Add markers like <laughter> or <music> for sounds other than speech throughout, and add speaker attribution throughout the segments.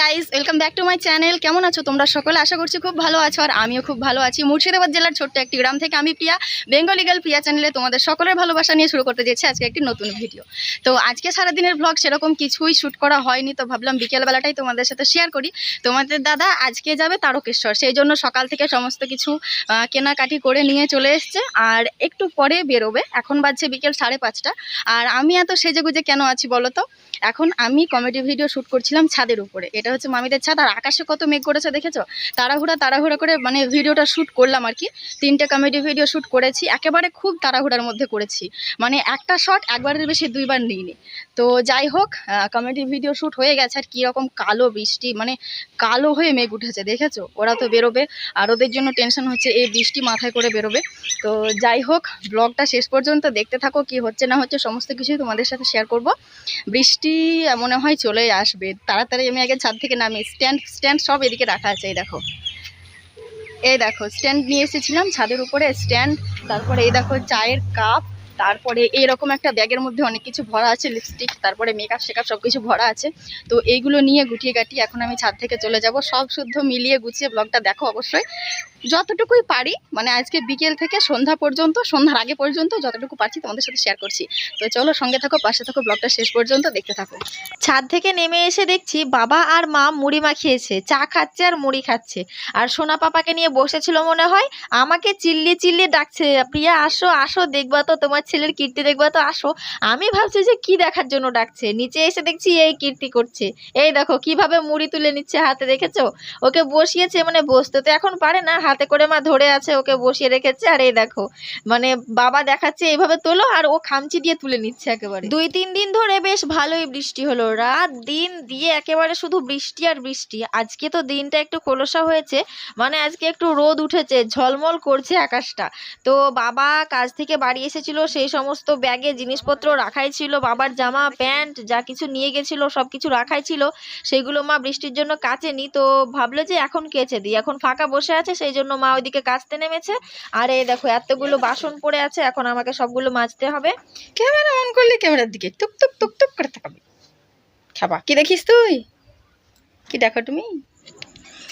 Speaker 1: Guys welcome back to my channel কেমন আছো তোমরা? সকলে আশা করছি খুব ভালো আছো আর আমিও খুব ভালো আছি। মুর্শিদাবাদ জেলার ছোট্ট একটি গ্রাম থেকে আমি প্রিয়া। বেঙ্গলি গার্ল প্রিয়া চ্যানেলে তোমাদের সকলের ভালোবাসা নিয়ে শুরু করতে যাচ্ছি আজকে একটি নতুন ভিডিও তো আজকে সারাদিনের ব্লগ সেরকম কিছুই শ্যুট করা হয়নি, তো ভাবলাম বিকেলবেলাটাই তোমাদের সাথে শেয়ার করি। তোমাদের দাদা আজকে যাবে তারকেশ্বর, সেই জন্য সকাল থেকে সমস্ত কিছু কেনাকাটি করে নিয়ে চলে এসছে আর একটু পরে বেরোবে। এখন বাজছে বিকেল সাড়ে পাঁচটা। আর আমি এত সেজেগুজে কেন আছি বলো তো? এখন আমি কমেডি ভিডিও শ্যুট করছিলাম ছাদের উপরে। এটা হচ্ছে মামিদের ছাদ, আর আকাশে কত মেঘ করেছে দেখেছ? তাড়াহুড়া তাড়াহুড়া করে মানে ভিডিওটা শ্যুট করলাম আর কি। তিনটে কমেডি ভিডিও শ্যুট করেছি, একেবারে খুব তাড়াহুড়ার মধ্যে করেছি। মানে একটা শট একবারের বেশি দুইবার নিইনি। তো যাই হোক কমেডি ভিডিও শ্যুট হয়ে গেছে, আর কীরকম কালো বৃষ্টি মানে কালো হয়ে মেঘ উঠেছে, দেখেছ? ওরা তো বেরোবে, আর ওদের জন্য টেনশন হচ্ছে, এই বৃষ্টি মাথায় করে বেরোবে। তো যাই হোক ব্লগটা শেষ পর্যন্ত দেখতে থাকো, কি হচ্ছে না হচ্ছে, সমস্ত কিছুই তোমাদের সাথে শেয়ার করব। বৃষ্টি মনে হয় চলে আসবে, তাড়াতাড়ি আমি আগে ছাদ থেকে নামি। স্ট্যান্ড স্ট্যান্ড সব এদিকে রাখা আছে, এই দেখো। এই দেখো, স্ট্যান্ড নিয়ে এসেছিলাম ছাদের উপরে, স্ট্যান্ড, তারপরে এই দেখো চায়ের কাপ, তারপরে এইরকম একটা ব্যাগের মধ্যে অনেক কিছু ভরা আছে লিপস্টিক তারপরে মেকআপ শেকআপ সব কিছু ভরা আছে। তো এইগুলো নিয়ে গুটিয়ে গাটিয়ে এখন আমি ছাদ থেকে চলে যাব। সব শুদ্ধ মিলিয়ে গুছিয়ে ব্লগটা দেখো অবশ্যই। যতটুকুই পারি মানে আজকে বিকেল থেকে সন্ধ্যা পর্যন্ত, সন্ধ্যার আগে পর্যন্ত যতটুকু পারছি তোমাদের সাথে শেয়ার করছি। তো চলো সঙ্গে থাকো, পাশে থাকো ব্লগটা শেষ পর্যন্ত দেখতে থাকো।
Speaker 2: ছাদ থেকে নেমে এসে দেখছি বাবা আর মা মুড়ি মাখিয়েছে, চা খাচ্ছে আর মুড়ি খাচ্ছে। আর সোনা পাপাকে নিয়ে বসেছিল মনে হয়, আমাকে চিল্লি চিল্লি ডাকছে, প্রিয়া আসো আসো, দেখবা তো, তোমার ছেলের কীর্তি দেখবা তো, আসো। আমি ভাবছি যে কি দেখার জন্য ডাকছে, নিচে এসে দেখছি এই কীর্তি করছে। এই দেখো, কীভাবে মুড়ি তুলে নিচ্ছে হাতে, দেখেছ? ওকে বসিয়েছে মানে বসতে তো এখন পারে না, হাতে করে মা ধরে আছে, ওকে বসিয়ে রেখেছে, আর এই দেখো মানে বাবা দেখাচ্ছে এইভাবে তোলো, আর ও খামচি দিয়ে তুলে নিচ্ছে একেবারে। দুই তিন দিন ধরে বেশ ভালোই বৃষ্টি হলো, রাত দিন দিয়ে একেবারে শুধু বৃষ্টি আর বৃষ্টি। আজকে তো দিনটা একটু কলসা হয়েছে মানে আজকে একটু রোদ উঠেছে, ঝলমল করছে আকাশটা। তো বাবা কাজ থেকে বাড়ি এসেছিল, সেই সমস্ত ব্যাগে জিনিসপত্র রাখাই ছিল, বাবার জামা, প্যান্ট, যা কিছু নিয়ে গেছিল, সব কিছু রাখাই ছিল, সেগুলো মা বৃষ্টির জন্য কাচেনি, তো ভাবলো যে এখন কেচে দিই, এখন ফাঁকা বসে আছে, সেই জন্য মা ওইদিকে কাচতে নেমেছে। আর এই দেখো, এতগুলো বাসন পড়ে আছে, এখন আমাকে সবগুলো মাজতে হবে।
Speaker 1: ক্যামেরা অন করলে ক্যামেরার দিকে টুক টুক টুক টুক করে তাকাবি। খাবা। কি দেখিস তুই? কি দেখো তুমি?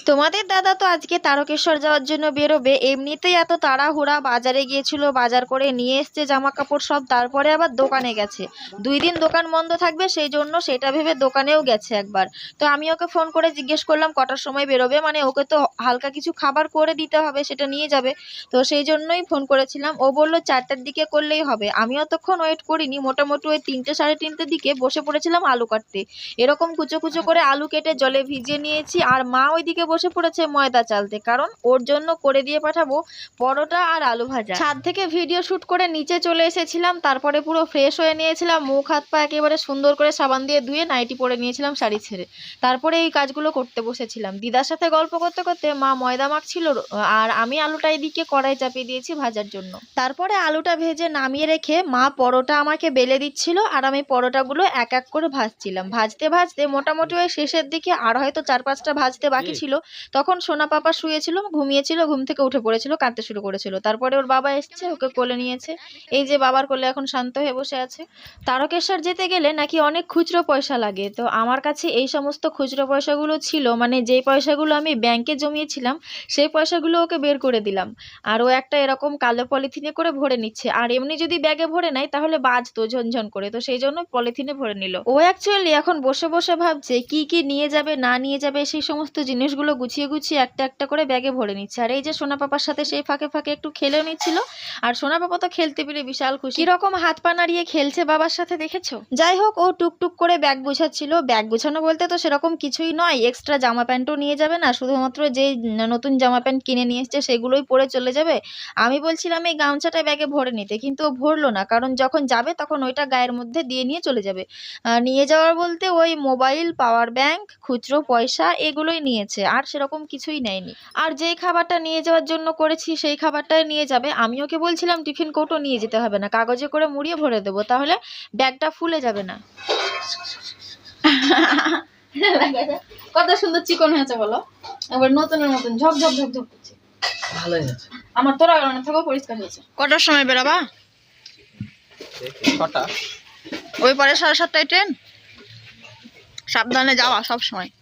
Speaker 2: তোমাদের দাদা তো আজকে তারকেশ্বর যাওয়ার জন্য বেরোবে। এমনিতেই এত তাড়াহুড়া, বাজারে গিয়েছিল, বাজার করে নিয়ে এসছে জামা কাপড় সব, তারপরে আবার দোকানে গেছে। দুই দিন দোকান বন্ধ থাকবে, সেই জন্য সেটা ভেবে দোকানেও গেছে একবার। তো আমি ওকে ফোন করে জিজ্ঞেস করলাম, কটার সময় বেরোবে? মানে ওকে তো হালকা কিছু খাবার করে দিতে হবে, সেটা নিয়ে যাবে। তো সেই জন্যই ফোন করেছিলাম। ও বলল, চারটার দিকে করলেই হবে। আমি অতক্ষণ ওয়েট করিনি, মোটামুটি ওই তিনটে, সাড়ে তিনটের দিকে বসে পড়েছিলাম আলু কাটতে। এরকম কুচো কুচো করে আলু কেটে জলে ভিজিয়ে নিয়েছি, আর মা ওইদিকে বসে পড়েছে ময়দা চালতে কারণ ওর জন্য করে দিয়ে পাঠাবো পরোটা আর আলু ভাজা। ছাদ থেকে ভিডিও শুট করে নিচে চলে এসেছিলাম তারপরে পুরো ফ্রেশ হয়ে নিয়েছিলাম মুখ হাত পা একেবারে সুন্দর করে সাবান দিয়ে ধুয়ে নাইটি পরে নিয়েছিলাম শাড়ি ছেড়ে। তারপরে এই কাজগুলো করতে বসেছিলাম। দিদার সাথে গল্প করতে করতে মা ময়দা মাখছিল আর আমি আলুটা এদিকে কড়াই চাপিয়ে দিয়েছি ভাজার জন্য। তারপরে আলুটা ভেজে নামিয়ে রেখে মা পরোটা আমাকে বেলে দিচ্ছিল আর আমি পরোটাগুলো এক এক করে ভাজছিলাম। ভাজতে ভাজতে মোটামুটি ওই শেষের দিকে আর হয়তো চার পাঁচটা ভাজতে বাকি ছিল তখন সোনা পাপা শুয়েছিল, ঘুমিয়েছিল, ঘুম থেকে উঠে পড়েছিল, কাঁদতে শুরু করেছিল। তারপরে ওর বাবা এসছে, ওকে কোলে নিয়েছে। এই যে বাবার কোলে এখন শান্ত হয়ে বসে আছে। তারকেশ্বর যেতে গেলে নাকি অনেক খুচরো পয়সা লাগে। তো আমার কাছে এই সমস্ত খুচরো পয়সাগুলো ছিল মানে যেই পয়সাগুলো আমি ব্যাংকে জমিয়েছিলাম, সেই পয়সাগুলো ওকে বের করে দিলাম। আর ও একটা এরকম কালো পলিথিনে করে ভরে নিচ্ছে। আর এমনি যদি ব্যাগে ভরে নেয়, তাহলে বাজতো ঝনঝন করে। তো সেই জন্য পলিথিনে ভরে নিল। ও অ্যাকচুয়ালি এখন বসে বসে ভাবছে, কি কি নিয়ে যাবে, না নিয়ে যাবে, সেই সমস্ত জিনিসগুলো গুছিয়ে গুছিয়ে একটা একটা করে ব্যাগে ভরে নিচ্ছে। আর এই যে সোনা পাপার সাথে সেই ফাঁকে ফাঁকে একটু খেলেও নিচ্ছিল। আর সোনা পাপা তো খেলতে পেরে বিশাল খুশি। কীরকম হাত পা নাড়িয়ে খেলছে বাবার সাথে দেখেছ? যাই হোক, ও টুকটুক করে ব্যাগ গুছাচ্ছিল। ব্যাগ গুছানো বলতে তো সেরকম কিছুই নয়। এক্সট্রা জামা প্যান্টও নিয়ে যাবে না। শুধুমাত্র যে নতুন জামা প্যান্ট কিনে নিয়ে এসছে সেগুলোই পরে চলে যাবে। আমি বলছিলাম, এই গামছাটা ব্যাগে ভরে নিতে। কিন্তু ও ভরলো না। কারণ যখন যাবে তখন ওইটা গায়ের মধ্যে দিয়ে নিয়ে চলে যাবে। নিয়ে যাওয়ার বলতে ওই মোবাইল, পাওয়ার ব্যাংক, খুচরো পয়সা এগুলোই নিয়েছে। আর সেরকম কিছুই নেয়নি। আর যেই খাবারটা নিয়ে যাওয়ার জন্য করেছি সেই খাবারটাই নিয়ে যাবে। আমি ওকে বলছিলাম টিফিন কৌটো নিয়ে যেতে হবে না কাগজে করে মুড়িয়ে ভরে দেবো তাহলে ব্যাগটা ফুলে যাবে না। <laughs>
Speaker 1: কত সুন্দর চিকন হয়েছে বলো। একবার নতুনের মতন ঝক ঝক ঝক ঝক করছে।
Speaker 3: ভালোই আছে
Speaker 1: আমার তোরা গেল না থেকেও পরিষ্কার হয়েছে। কটার সময় বেরোবা?
Speaker 3: ছটা।
Speaker 1: ওই পরে সাড়ে সাতটায় ট্রেন? সাবধানে যাওয়া সব সময়।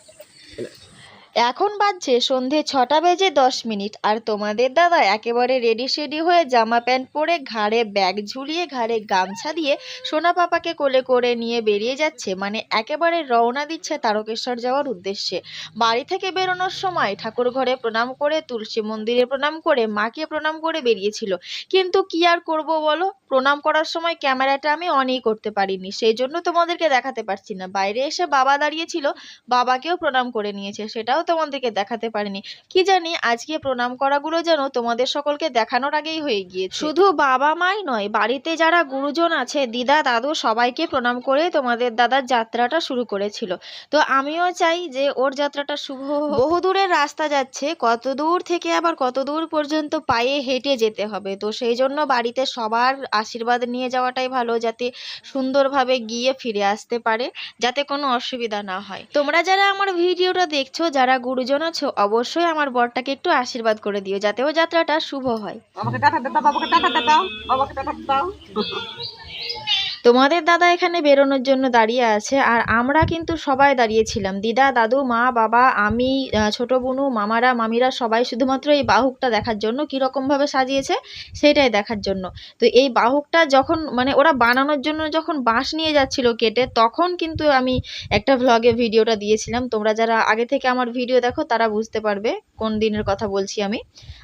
Speaker 2: এখন বাজছে সন্ধে ছটা বেজে দশ মিনিট, আর তোমাদের দাদা একেবারে রেডি সেডি হয়ে জামা প্যান্ট পরে ঘাড়ে ব্যাগ ঝুলিয়ে ঘাড়ে গামছা দিয়ে সোনা পাপাকে কোলে করে নিয়ে বেরিয়ে যাচ্ছে মানে একেবারে রওনা দিচ্ছে তারকেশ্বর যাওয়ার উদ্দেশ্যে। বাড়ি থেকে বেরোনোর সময় ঠাকুর ঘরে প্রণাম করে, তুলসী মন্দিরে প্রণাম করে, মাকে প্রণাম করে বেরিয়েছিল। কিন্তু কি আর করব বলো? প্রণাম করার সময় ক্যামেরাটা আমি অনই করতে পারিনি, সেই জন্য তোমাদেরকে দেখাতে পারছি না। বাইরে এসে বাবা দাঁড়িয়েছিল বাবাকেও প্রণাম করে নিয়েছে, সেটাও তোমাদেরকে দেখাতে পারিনি। কি জানি আজকে প্রণাম করাগুলো যেন তোমাদের সকলকে দেখানোর আগেই হয়ে গিয়েছে। শুধু বাবা মাই নয় বাড়িতে যারা গুরুজন আছে দিদা দাদু সবাইকে প্রণাম করে তোমাদের দাদার যাত্রাটা শুরু করেছিল। তো আমিও চাই যে ওর যাত্রাটা শুভ বহু দূরের রাস্তা যাচ্ছে কত দূর থেকে আবার কত দূর পর্যন্ত পায়ে হেঁটে যেতে হবে। তো সেই জন্য বাড়িতে সবার আশীর্বাদ নিয়ে যাওয়াটাই ভালো যাতে সুন্দরভাবে গিয়ে ফিরে আসতে পারে যাতে কোনো অসুবিধা না হয়। তোমরা যারা আমার ভিডিওটা দেখছ যারা গুরুজন আছো, অবশ্যই আমার বরটাকে একটু আশীর্বাদ করে দিও, যাতে ও যাত্রাটা শুভ হয়।
Speaker 3: বাবাকে টাটা দাও, বাবাকে টাটা দাও, বাবাকে টাটা দাও।
Speaker 2: তোমাদের দাদা এখানে বেরোনোর জন্য দাঁড়িয়ে আছে, আর আমরা কিন্তু সবাই দাঁড়িয়েছিলাম। দিদা, দাদু, মা, বাবা, আমি ছোট বুনু, মামারা, মামিরা সবাই শুধুমাত্র এই বাহুকটা দেখার জন্য কীরকম ভাবে সাজিয়েছে সেটাই দেখার জন্য। তো এই বাহুকটা যখন মানে ওরা বানানোর জন্য যখন বাঁশ নিয়ে যাচ্ছিল কেটে, তখন কিন্তু আমি একটা ভ্লগে ভিডিওটা দিয়েছিলাম। তোমরা যারা আগে থেকে আমার ভিডিও দেখো, তারা বুঝতে পারবে কোন দিনের কথা বলছি আমি।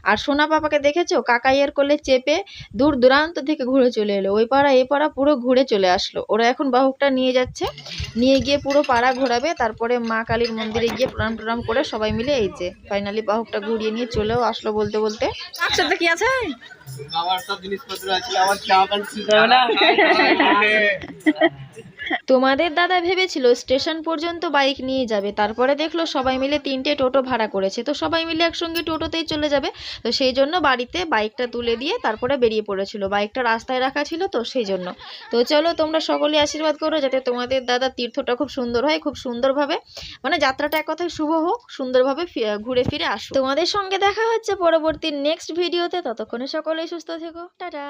Speaker 2: আর সোনা পাপাকে দেখেছ? কাকাইয়ের কোলে চেপে দূর দূরান্ত থেকে ঘুরে চলে এলো। ওই পাড়া এই পাড়া পুরো ঘুরে চলে আসলো। ওরা এখন বাহকটা নিয়ে যাচ্ছে। নিয়ে গিয়ে পুরো পাড়া ঘোরাবে। তারপরে মা কালীর মন্দিরে গিয়ে প্রণাম প্রণাম করে সবাই মিলে এই যে ফাইনালি বাহকটা ঘুরিয়ে নিয়ে চলেও আসলো বলতে বলতে।
Speaker 1: একসাথে কি আছে?
Speaker 3: আমার সব জিনিসপত্র আছে। আমার জামা <laughs>
Speaker 2: তোমাদের দাদা ভেবেছিল স্টেশন পর্যন্ত বাইক নিয়ে যাবে, তারপরে দেখল সবাই মিলে তিনটে টোটো ভাড়া করেছে। তো সবাই মিলে একসঙ্গে টোটোতেই চলে যাবে, তো সেই জন্য বাড়িতে বাইকটা তুলে দিয়ে তারপরে বেরিয়ে পড়েছিল। বাইকটা রাস্তায় রাখা ছিল তো সেই জন্য। তো চলো তোমরা সকলে আশীর্বাদ করো যাতে তোমাদের দাদা তীর্থটা খুব সুন্দর হয়, খুব সুন্দরভাবে মানে যাত্রাটা এক কথায় শুভ হোক, সুন্দরভাবে ঘুরে ফিরে আসো তোমাদের সঙ্গে দেখা হচ্ছে পরবর্তী নেক্সট ভিডিওতে ততক্ষণে সকলেই সুস্থ থেকো। টাটা।